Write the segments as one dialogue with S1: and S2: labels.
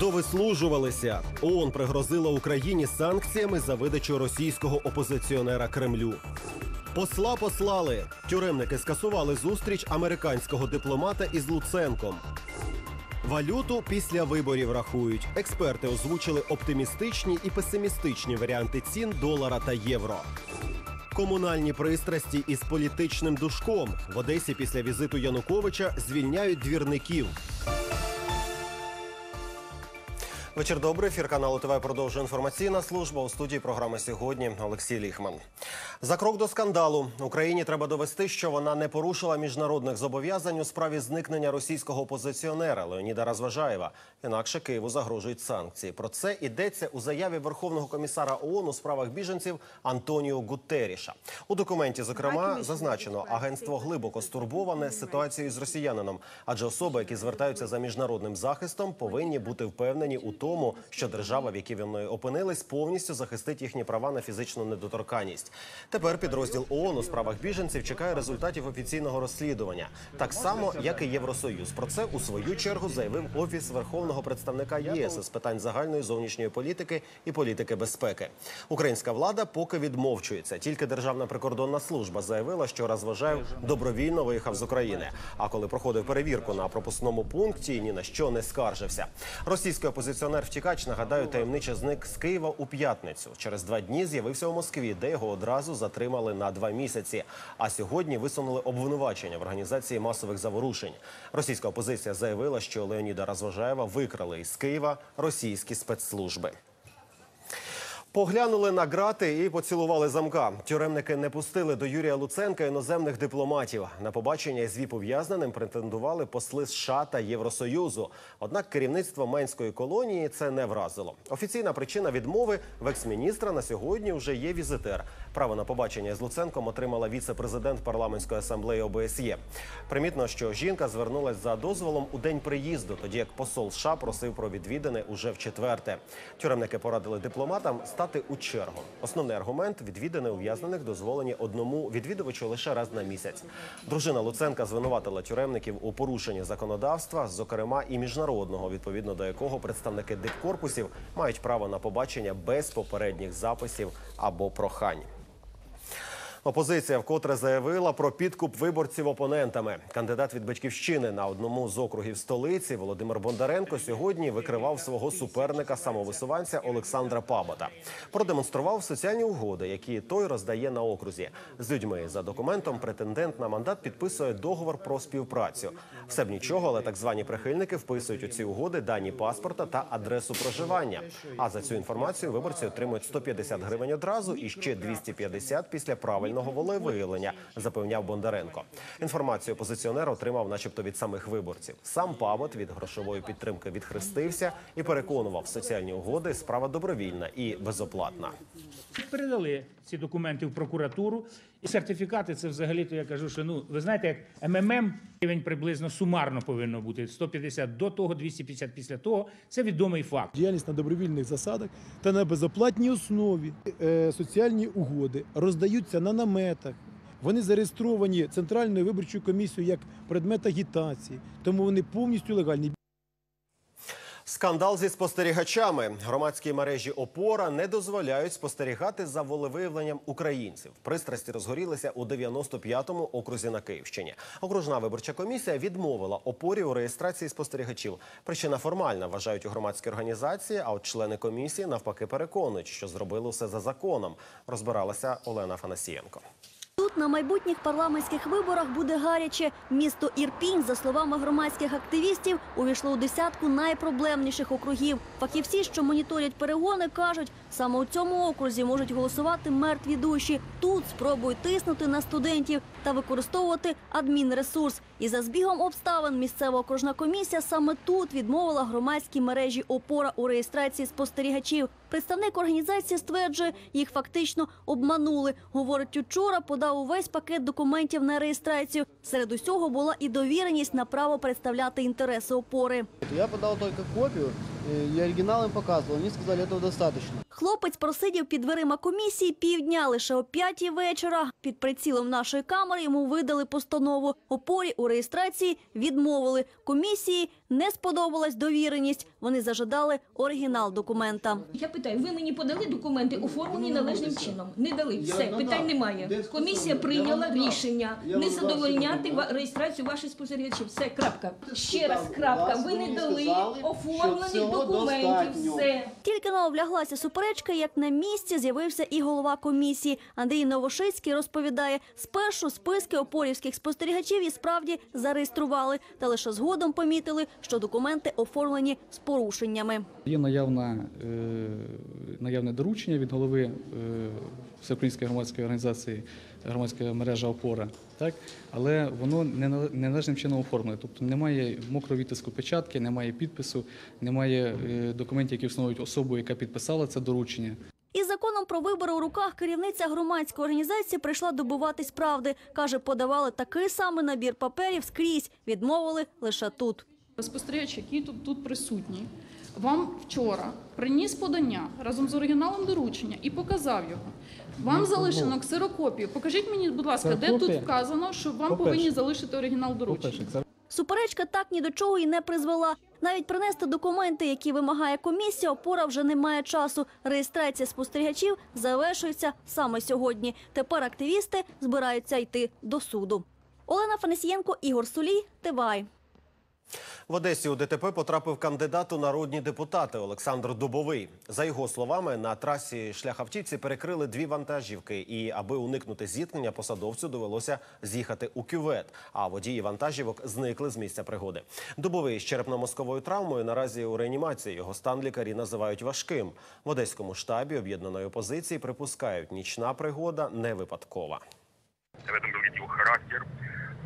S1: Довислужувалися. ООН пригрозила Україні санкціями за видачу російського опозиціонера Кремлю. Посла послали. Тюремники скасували зустріч американського дипломата із Луценком. Валюту після виборів рахують. Експерти озвучили оптимістичні і песимістичні варіанти цін долара та євро. Комунальні пристрасті із політичним душком в Одесі після візиту Януковича звільняють двірників. Вечір добрий. Ефір каналу ТВ продовжує інформаційна служба. У студії програми сьогодні Олексій Ліхман. За крок до скандалу Україні треба довести, що вона не порушила міжнародних зобов'язань у справі зникнення російського опозиціонера Леоніда Розважаєва. Інакше Києву загрожують санкції. Про це йдеться у заяві Верховного комісара ООН у справах біженців Антоніо Гуттеріша. У документі, зокрема, зазначено, агентство глибоко стурбоване ситуацією з росіянином, адже особи, які звертаються за міжнародним захистом, повинні бути впевнені у тому, що держава, в якій вони опинились, повністю захистить їхні права на фізичну недоторканність. Тепер підрозділ ООН у справах біженців чекає результатів офіційного розслідування, так само як і Євросоюз. Про це у свою чергу заявив офіс верховного представника ЄС з питань загальної зовнішньої політики і політики безпеки. Українська влада поки відмовчується. Тільки Державна прикордонна служба заявила, що розважаєв добровільно виїхав з України. А коли проходив перевірку на пропускному пункті, ні на що не скаржився. Російський опозиціонер втікач нагадаю, таємниче зник з Києва у п'ятницю. Через два дні з'явився у Москві, де його одразу затримали на два місяці. А сьогодні висунули обвинувачення в організації масових заворушень. Російська опозиція заявила, що Леоніда Розважаєва викрали із Києва російські спецслужби. Поглянули на грати і поцілували замка. Тюремники не пустили до Юрія Луценка іноземних дипломатів. На побачення із віпов'язненим претендували посли США та Євросоюзу. Однак керівництво Менської колонії це не вразило. Офіційна причина відмови в екс-міністра на сьогодні вже є візитер. Право на побачення з Луценком отримала віце-президент парламентської асамблеї ОБСЄ. Примітно, що жінка звернулась за дозволом у день приїзду, тоді як посол США просив про відвідини уже в четверте. Тюремники порадили дипломатам стати у чергу. Основний аргумент відвідини ув'язнених дозволені одному відвідувачу лише раз на місяць. Дружина Луценка звинуватила тюремників у порушенні законодавства, зокрема і міжнародного, відповідно до якого представники дипкорпусів мають право на побачення без попередніх записів або прохань. Опозиція вкотре заявила про підкуп виборців опонентами. Кандидат від батьківщини на одному з округів столиці Володимир Бондаренко сьогодні викривав свого суперника самовисуванця Олександра Пабота. Продемонстрував соціальні угоди, які той роздає на окрузі. З людьми за документом претендент на мандат підписує договор про співпрацю. Все б нічого, але так звані прихильники вписують у ці угоди дані паспорта та адресу проживання. А за цю інформацію виборці отримують 150 гривень одразу і ще 250 після правильного волевиявлення, запевняв Бондаренко. Інформацію опозиціонер отримав, начебто, від самих виборців. Сам Павот від грошової підтримки відхрестився і переконував, соціальні угоди справа добровільна і безоплатна.
S2: Передали ці документи в прокуратуру. І сертифікати це взагалі, то я кажу, що ну ви знаєте, як МММ рівень приблизно сумарно повинно бути 150 до того, 250 після того. Це відомий факт.
S3: діяльність на добровільних засадах та на безоплатній основі. Е, Соціальні угоди роздаються на наметах. Вони зареєстровані Центральною виборчою комісією як предмет агітації, тому вони повністю легальні.
S1: Скандал зі спостерігачами. Громадські мережі опора не дозволяють спостерігати за волевиявленням українців. Пристрасті розгорілися у 95-му окрузі на Київщині. Окружна виборча комісія відмовила опорі у реєстрації спостерігачів. Причина формальна вважають у громадській організації. А от члени комісії навпаки переконують, що зробили все за законом. Розбиралася Олена Фанасієнко.
S4: Тут на майбутніх парламентських виборах буде гаряче. Місто Ірпінь, за словами громадських активістів, увійшло у десятку найпроблемніших округів. Фахівці, що моніторять перегони, кажуть, саме у цьому окрузі можуть голосувати мертві душі. Тут спробують тиснути на студентів та використовувати адмінресурс. І за збігом обставин місцева окружна комісія саме тут відмовила громадській мережі опора у реєстрації спостерігачів. Представник організації стверджує, їх фактично обманули. Говорить, учора подав увесь пакет документів на реєстрацію. Серед усього була і довіреність на право представляти інтереси опори.
S5: Я подал только копию, э, и оригинал им показывал. Они сказали, этого достаточно.
S4: Хлопець просидів під дверима комісії півдня. Лише о п'ятій вечора під прицілом нашої камери йому видали постанову. Опорі у реєстрації відмовили. Комісії не сподобалась довіреність. Вони зажадали оригінал документа.
S5: Я питаю, ви мені подали документи, оформлені належним чином? Не дали. Все, питань немає. Комісія прийняла рішення не задовольняти ва- реєстрацію ваших спостерігачів. Все, крапка. Ще раз, крапка. Ви не дали оформлених документів. Все.
S4: Тільки но вляглася суперечка, як на місці з'явився і голова комісії. Андрій Новошицький розповідає, спершу списки опорівських спостерігачів і справді зареєстрували, та лише згодом помітили, що документи оформлені з порушеннями.
S6: Є наявна, е, наявне доручення від голови е, Всеукраїнської громадської організації громадська мережа опора, так? але воно не нале- не чином оформлене. Тобто немає мокрого відтиску печатки, немає підпису, немає е, документів, які встановлюють особу, яка підписала це доручення.
S4: Із законом про вибори у руках керівниця громадської організації прийшла добуватись правди. Каже, подавали такий самий набір паперів скрізь, відмовили лише тут.
S7: Спостерігач, який тут, тут присутній, вам вчора приніс подання разом з оригіналом доручення і показав його. Вам залишено ксерокопію. Покажіть мені, будь ласка, де тут вказано, що вам
S3: По-перше.
S7: повинні залишити оригінал доручення.
S3: По-перше,
S4: Суперечка так ні до чого і не призвела. Навіть принести документи, які вимагає комісія, опора вже не має часу. Реєстрація спостерігачів завершується саме сьогодні. Тепер активісти збираються йти до суду. Олена Фанасієнко, Ігор Сулій, Тивай.
S1: В Одесі у ДТП потрапив кандидат у народні депутати Олександр Дубовий. За його словами, на трасі шляхавтівці перекрили дві вантажівки, і аби уникнути зіткнення, посадовцю довелося з'їхати у кювет. А водії вантажівок зникли з місця пригоди. Дубовий з черепно-мозковою травмою наразі у реанімації. Його стан лікарі називають важким. В одеському штабі об'єднаної опозиції припускають, нічна пригода не випадкова.
S8: В этом характер.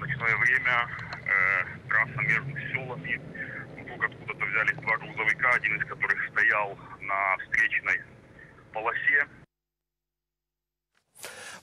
S8: Ночное время э, трасса между селами. Вдруг откуда-то взялись два грузовика, один из которых стоял на встречной полосе.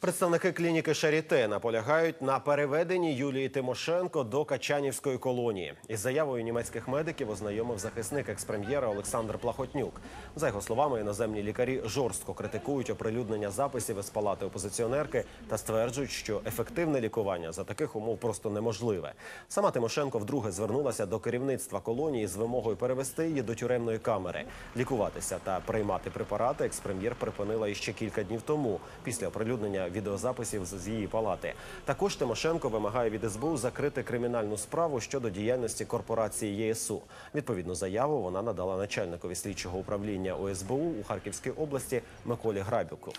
S1: Представники клініки Шаріте наполягають на переведенні Юлії Тимошенко до Качанівської колонії. Із заявою німецьких медиків ознайомив захисник експрем'єра Олександр Плахотнюк. За його словами, іноземні лікарі жорстко критикують оприлюднення записів із палати опозиціонерки та стверджують, що ефективне лікування за таких умов просто неможливе. Сама Тимошенко вдруге звернулася до керівництва колонії з вимогою перевести її до тюремної камери. Лікуватися та приймати препарати експрем'єр припинила іще кілька днів тому, після оприлюднення відеозаписів з її палати. Також Тимошенко вимагає від СБУ закрити кримінальну справу щодо діяльності корпорації ЄСУ. Відповідну заяву вона надала начальникові слідчого управління ОСБУ у Харківській області Миколі Грабюку.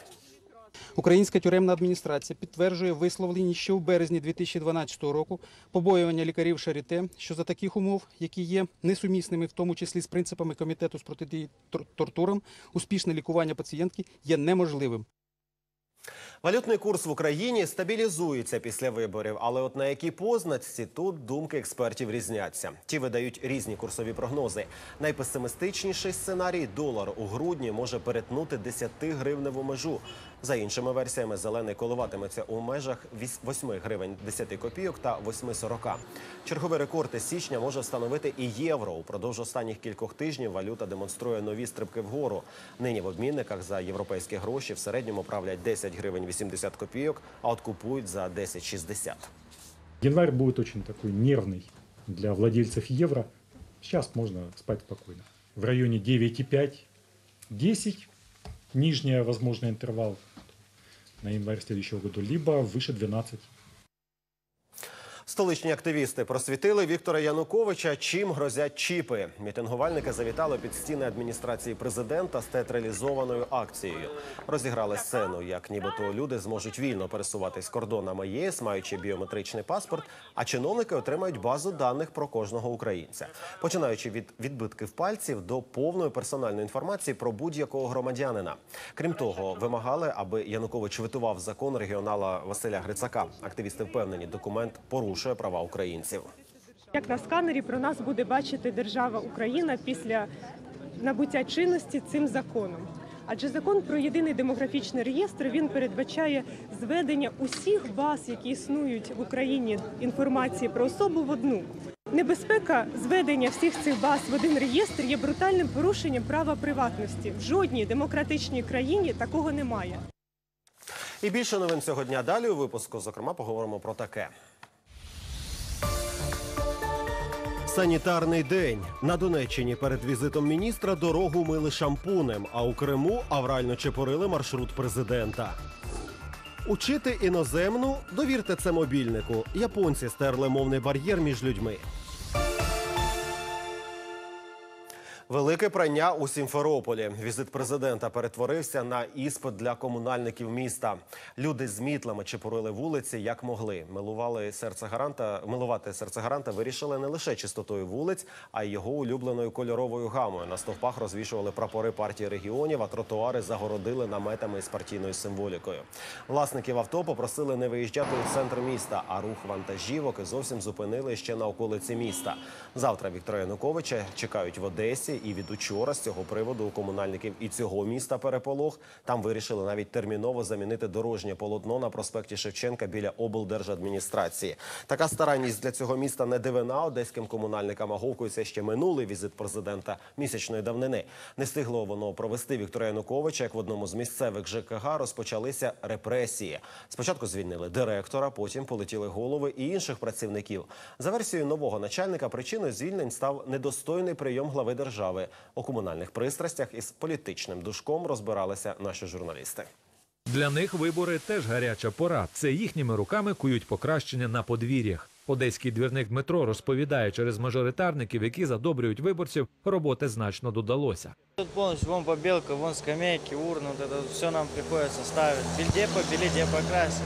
S9: Українська тюремна адміністрація підтверджує висловлені ще у березні 2012 року побоювання лікарів Шаріте, що за таких умов, які є несумісними, в тому числі з принципами комітету з протидії тортурам, успішне лікування пацієнтки є неможливим.
S1: Валютний курс в Україні стабілізується після виборів, але от на якій позначці тут думки експертів різняться. Ті видають різні курсові прогнози. Найпесимістичніший сценарій долар у грудні може перетнути 10 гривневу межу. За іншими версіями, зелений коливатиметься у межах віс- 8 гривень 10 копійок та 8,40. Черговий рекорд із січня може встановити і євро. Упродовж останніх кількох тижнів валюта демонструє нові стрибки вгору. Нині в обмінниках за європейські гроші в середньому правлять 10 гривень 80 копійок, а от купують за 10,60.
S10: Январь будет очень такой нервный для владельцев евро. Сейчас можно спать спокойно. В районе 9,5-10 нижняя возможный интервал на январь следующего года, либо выше 12.
S1: Столичні активісти просвітили Віктора Януковича, чим грозять чіпи. Мітингувальники завітали під стіни адміністрації президента з театралізованою акцією. Розіграли сцену, як нібито люди зможуть вільно пересуватись кордонами ЄС, маючи біометричний паспорт, а чиновники отримають базу даних про кожного українця, починаючи від відбитків пальців до повної персональної інформації про будь-якого громадянина. Крім того, вимагали, аби Янукович витував закон регіонала Василя Грицака. Активісти впевнені, документ порушує права українців.
S11: Як на сканері про нас буде бачити держава Україна після набуття чинності цим законом? Адже закон про єдиний демографічний реєстр він передбачає зведення усіх баз, які існують в Україні інформації про особу в одну. Небезпека зведення всіх цих баз в один реєстр є брутальним порушенням права приватності. В жодній демократичній країні такого немає.
S1: І більше новин цього дня далі у випуску. Зокрема, поговоримо про таке. Санітарний день на Донеччині перед візитом міністра дорогу мили шампунем, а у Криму аврально чепорили маршрут президента. Учити іноземну довірте це мобільнику. Японці стерли мовний бар'єр між людьми. Велике прання у Сімферополі. Візит президента перетворився на іспит для комунальників міста. Люди з мітлами чепурили вулиці як могли. Милували серце гаранта. Милувати серце гаранта вирішили не лише чистотою вулиць, а й його улюбленою кольоровою гамою. На стовпах розвішували прапори партії регіонів, а тротуари загородили наметами із партійною символікою. Власників авто попросили не виїжджати у центр міста, а рух вантажівок і зовсім зупинили ще на околиці міста. Завтра Віктора Януковича чекають в Одесі. І від учора з цього приводу у комунальників і цього міста переполох. Там вирішили навіть терміново замінити дорожнє полотно на проспекті Шевченка біля облдержадміністрації. Така старанність для цього міста не дивина. Одеським комунальникам аговкується ще минулий візит президента місячної давнини. Не встигло воно провести Віктора Януковича. Як в одному з місцевих ЖКГ розпочалися репресії. Спочатку звільнили директора, потім полетіли голови і інших працівників. За версією нового начальника, причиною звільнень став недостойний прийом глави держави У комунальних пристрастях із політичним душком розбиралися наші журналісти.
S12: Для них вибори теж гаряча пора. Це їхніми руками кують покращення на подвір'ях. Одеський двірник Дмитро розповідає, через мажоритарників, які задобрюють виборців, роботи значно додалося.
S13: Тут полностью вон побелка, вон скамейки, урны, вот это все нам приходится ставить. Везде побелить, где покрасить.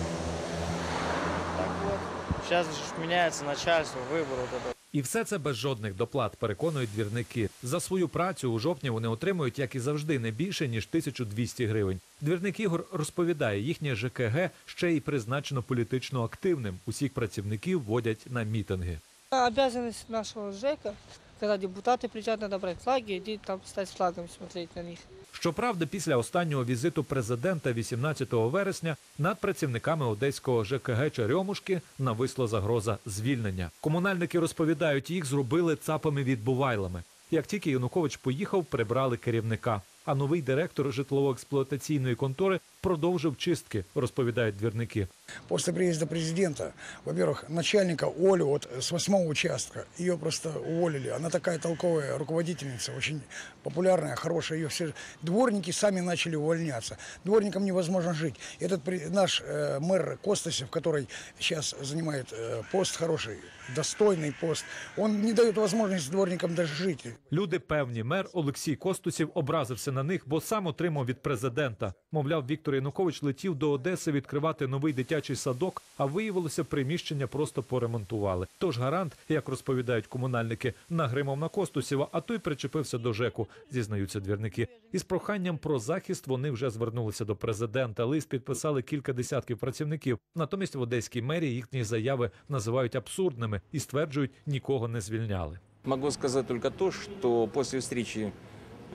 S13: Так вот, сейчас же меняется начальство, выбор вот это.
S12: І все це без жодних доплат, переконують двірники. За свою працю у жовтні вони отримують, як і завжди, не більше ніж 1200 гривень. Двірник Ігор розповідає, їхнє ЖКГ ще й призначено політично активним. Усіх працівників водять на мітинги.
S14: Обязанность нашего ЖЭКа, когда депутаты приезжают, надо брать флаги, иди там стать с флагом, смотреть на них.
S12: Щоправда, після останнього візиту президента 18 вересня над працівниками одеського ЖКГ Чарьомушки нависла загроза звільнення. Комунальники розповідають, їх зробили цапами відбувайлами. Як тільки Янукович поїхав, прибрали керівника. А новий директор житлово-експлуатаційної контори продовжив чистки, розповідають двірники.
S15: После приезда президента, во-первых, начальника Олю вот с восьмого участка, ее просто уволили. Она такая толковая руководительница, очень популярная, хорошая. Ее все дворники сами начали увольняться. Дворникам невозможно жить. Этот при- наш э, мэр Костасев, который сейчас занимает э, пост хороший, достойный пост, он не дает возможности дворникам даже жить.
S12: Люди певні, мер Олексій Костусів образився на них, бо сам отримав від президента. Мовляв, Віктор Янукович летів до Одеси відкривати новий дитячий садок, а виявилося, приміщення просто поремонтували. Тож гарант, як розповідають комунальники, нагримав на Костусєва, а той причепився до ЖЕКу, зізнаються двірники. Із проханням про захист вони вже звернулися до президента. Лист підписали кілька десятків працівників. Натомість в одеській мерії їхні заяви називають абсурдними і стверджують, нікого не звільняли.
S16: Могу сказать только то, что после встречи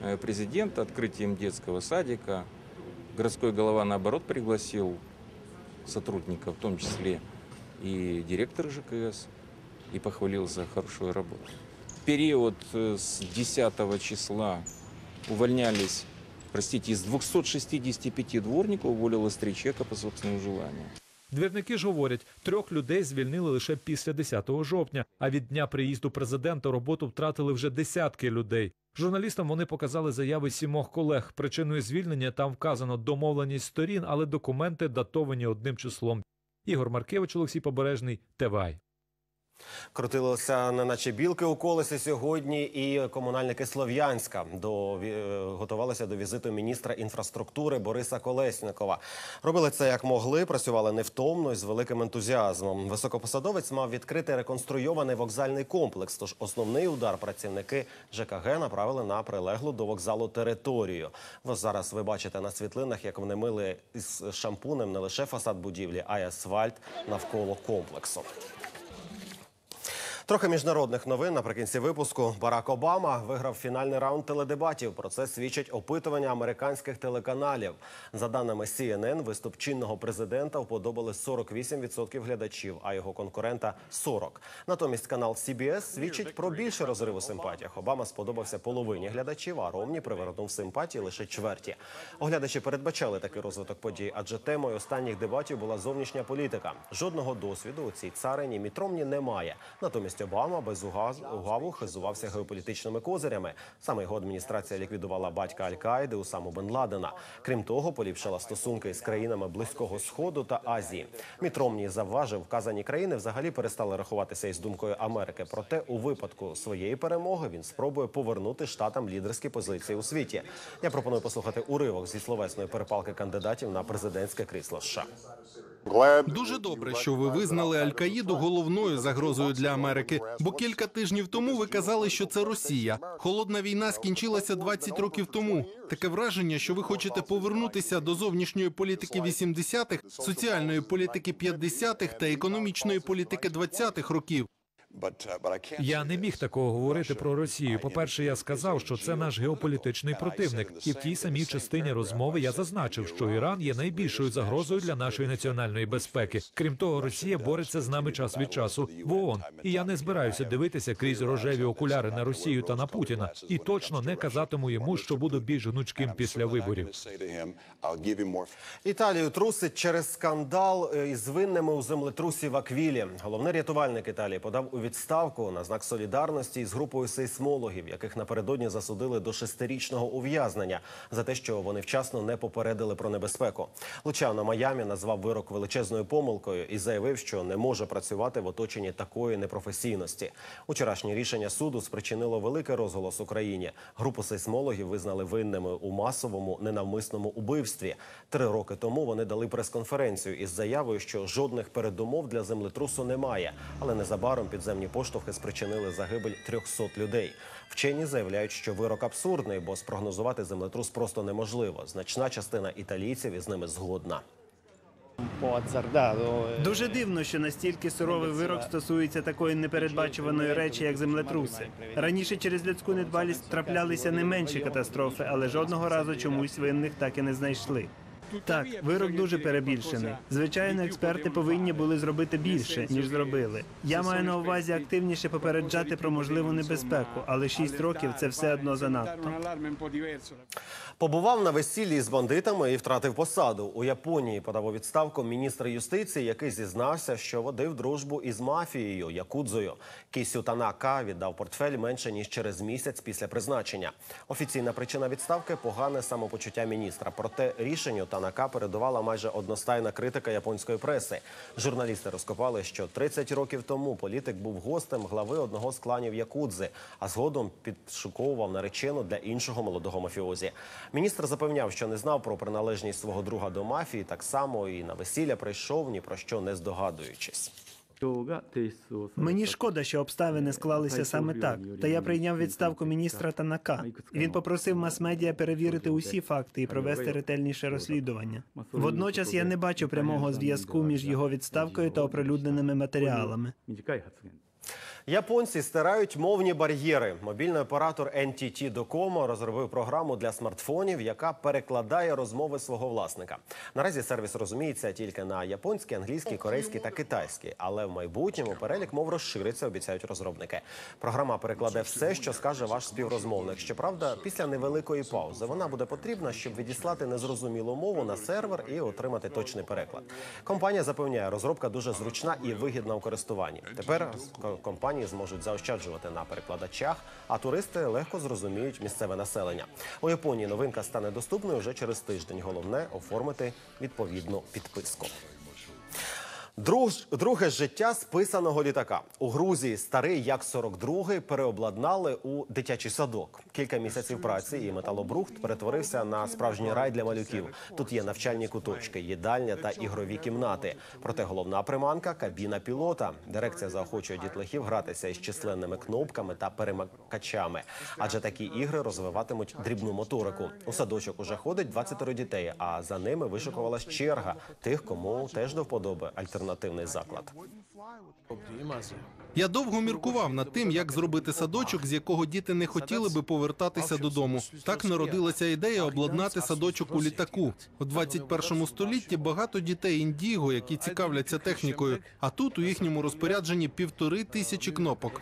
S16: э, президента, открытием детского садика, городской голова, наоборот, пригласил сотрудников, в том числе и директора ЖКС, и похвалил за хорошую работу. В период э, с 10 числа увольнялись, простите, из 265 дворников уволилось три человека по собственному желанию.
S12: Двірники ж говорять, трьох людей звільнили лише після 10 жовтня, а від дня приїзду президента роботу втратили вже десятки людей. Журналістам вони показали заяви сімох колег. Причиною звільнення там вказано домовленість сторін, але документи датовані одним числом. Ігор Маркевич, Олексій Побережний, ТВАЙ.
S1: Крутилося неначе білки у колесі сьогодні, і комунальники Слов'янська до е, готувалися до візиту міністра інфраструктури Бориса Колеснікова. Робили це як могли, працювали невтомно і з великим ентузіазмом. Високопосадовець мав відкрити реконструйований вокзальний комплекс. Тож основний удар працівники ЖКГ направили на прилеглу до вокзалу територію. Ось зараз ви бачите на світлинах, як вони мили із шампунем не лише фасад будівлі, а й асфальт навколо комплексу. Трохи міжнародних новин наприкінці випуску. Барак Обама виграв фінальний раунд теледебатів. Про це свідчить опитування американських телеканалів. За даними CNN, виступ чинного президента вподобали 48% глядачів, а його конкурента 40%. Натомість канал CBS свідчить про більше розрив у симпатіях. Обама сподобався половині глядачів, а Ромні привернув симпатії лише чверті. Оглядачі передбачали такий розвиток подій, адже темою останніх дебатів була зовнішня політика. Жодного досвіду у цій царині Міт Ромні немає. Натомість Обама без угаву хизувався геополітичними козирями. Саме його адміністрація ліквідувала батька Аль-Каїди Усаму Бен Ладена. Крім того, поліпшила стосунки з країнами Близького Сходу та Азії. Міт Ромні завважив, вказані країни взагалі перестали рахуватися із думкою Америки. Проте у випадку своєї перемоги він спробує повернути штатам лідерські позиції у світі. Я пропоную послухати уривок зі словесної перепалки кандидатів на президентське крісло США.
S17: Дуже добре, що ви визнали Аль-Каїду головною загрозою для Америки. Бо кілька тижнів тому ви казали, що це Росія. Холодна війна скінчилася 20 років тому. Таке враження, що ви хочете повернутися до зовнішньої політики 80-х, соціальної політики 50-х та економічної політики 20-х років.
S12: Я не міг такого говорити про Росію. По-перше, я сказав, що це наш геополітичний противник, і в тій самій частині розмови я зазначив, що Іран є найбільшою загрозою для нашої національної безпеки. Крім того, Росія бореться з нами час від часу в ООН. І я не збираюся дивитися крізь рожеві окуляри на Росію та на Путіна, і точно не казатиму йому, що буду більш гнучким після виборів.
S1: Італію трусить через скандал е, із винними у землетрусі в Аквілі. Головний рятувальник Італії подав у відставку на знак солідарності із групою сейсмологів, яких напередодні засудили до шестирічного ув'язнення за те, що вони вчасно не попередили про небезпеку. Лучано Майамі назвав вирок величезною помилкою і заявив, що не може працювати в оточенні такої непрофесійності. Учорашнє рішення суду спричинило великий розголос Україні. Групу сейсмологів визнали винними у масовому ненавмисному убивстві. Три роки тому вони дали прес-конференцію із заявою, що жодних передумов для землетрусу немає, але незабаром підземні поштовхи спричинили загибель 300 людей. Вчені заявляють, що вирок абсурдний, бо спрогнозувати землетрус просто неможливо. Значна частина італійців із ними згодна.
S18: Дуже дивно, що настільки суровий вирок стосується такої непередбачуваної речі, як землетруси. Раніше через людську недбалість траплялися не менші катастрофи, але жодного разу чомусь винних так і не знайшли. Так, вирок дуже перебільшений. Звичайно, експерти повинні були зробити більше, ніж зробили. Я маю на увазі активніше попереджати про можливу небезпеку, але 6 років це все одно занадто.
S1: Побував на весіллі з бандитами і втратив посаду. У Японії подав у відставку міністр юстиції, який зізнався, що водив дружбу із мафією Якудзою. Кісю Танака віддав портфель менше ніж через місяць після призначення. Офіційна причина відставки погане самопочуття міністра. Проте рішенню Танака передувала майже одностайна критика японської преси. Журналісти розкопали, що 30 років тому політик був гостем глави одного з кланів Якудзи, а згодом підшуковував наречену для іншого молодого мафіозі. Міністр запевняв, що не знав про приналежність свого друга до мафії, так само і на весілля прийшов ні про що не здогадуючись.
S18: Мені шкода, що обставини склалися саме так. Та я прийняв відставку міністра Танака. Він попросив мас-медіа перевірити усі факти і провести ретельніше розслідування. Водночас я не бачу прямого зв'язку між його відставкою та оприлюдненими матеріалами.
S1: Японці стирають мовні бар'єри. Мобільний оператор NTT Docomo розробив програму для смартфонів, яка перекладає розмови свого власника. Наразі сервіс розуміється тільки на японській, англійській, корейській та китайській, але в майбутньому перелік мов розшириться, обіцяють розробники. Програма перекладе все, що скаже ваш співрозмовник. Щоправда, після невеликої паузи вона буде потрібна, щоб відіслати незрозумілу мову на сервер і отримати точний переклад. Компанія запевняє, розробка дуже зручна і вигідна у користуванні. Тепер ко- компанії зможуть заощаджувати на перекладачах, а туристи легко зрозуміють місцеве населення. У Японії новинка стане доступною вже через тиждень. Головне оформити відповідну підписку. Друг, друге життя списаного літака у Грузії старий як 42 переобладнали у дитячий садок. Кілька місяців праці і металобрухт перетворився на справжній рай для малюків. Тут є навчальні куточки, їдальня та ігрові кімнати. Проте головна приманка кабіна пілота. Дирекція заохочує дітлахів гратися із численними кнопками та перемикачами, адже такі ігри розвиватимуть дрібну моторику. У садочок уже ходить 20 дітей, а за ними вишикувалась черга тих, кому теж до вподоби альтернатива альтернативний заклад.
S17: Я довго міркував над тим, як зробити садочок, з якого діти не хотіли би повертатися додому. Так народилася ідея обладнати садочок у літаку. У 21 столітті багато дітей індіго, які цікавляться технікою. А тут у їхньому розпорядженні півтори тисячі кнопок.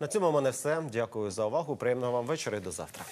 S1: На цьому в мене все. Дякую за увагу. Приємного вам вечора і до завтра.